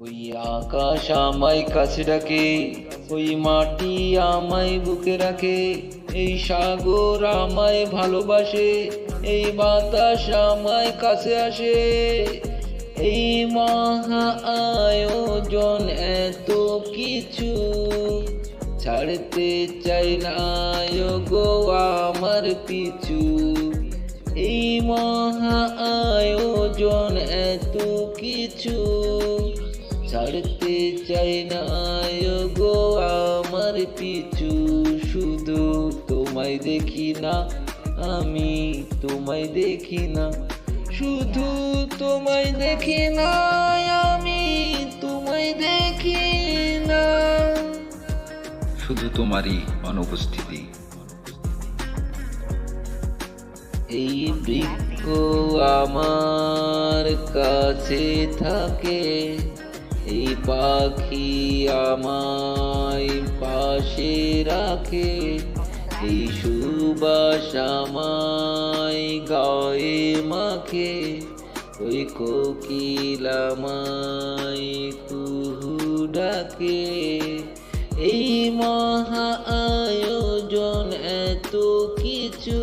ওই আকাশ আমায় কাছে ডাকে, ওই মাটি আমায় বুকে রাখে, এই সাগর আমায় ভালোবাসে, এই বাতাস আমায় কাছে আসে। এই মহা আয়োজন এত কিছু ছাড়তে চাই না গো আমার পিছু। এই মহা আয়োজন এত কিছু ছাড়তে চাই না গো আমার পিছু। শুধু তোমায় দেখি না আমি তোমায় দেখি না। শুধু তোমায় দেখি না আমি তোমায় দেখি না। শুধু তোমারই অনুপস্থিতি। এই বৃক্ষ আমার কাছে থাকে। এই পাখি আমায় পাশে রাখে, এই সুবাস আমায় গায়ে মাখে, ওই কোকিল আমায় কুহু ডাকে। এই মহা আয়োজন এত কিছু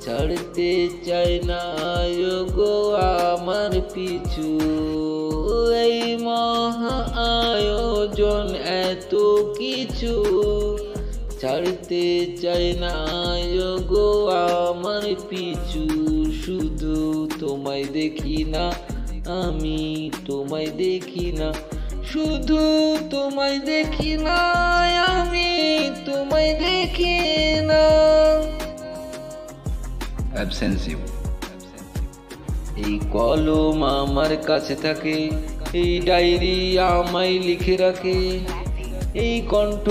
ছাড়তে চাই না গো আমার পিছু। এত কিছু ছাড়তে চাই না গো আমার পিছু শুধু তোমায় দেখি না আমি তোমায় দেখি না। শুধু তোমায় দেখি না আমি তোমায় দেখি না। অ্যাবসেন্সিভ এই কলম আমার কাছে থাকে এই ডায়েরি আমায় লিখে রাখে। এই কণ্ঠ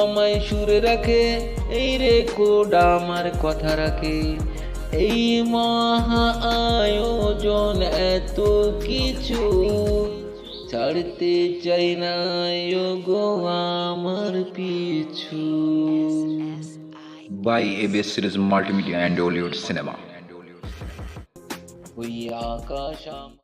আমায় সুরে রাখে এই রেকর্ড আমার কথা রাখে। এই মহা আয়োজন এত কিছু ছাড়তে চাই না গো আমার পিছু। By ABS series multimedia and Hollywood cinema ওই আকাশ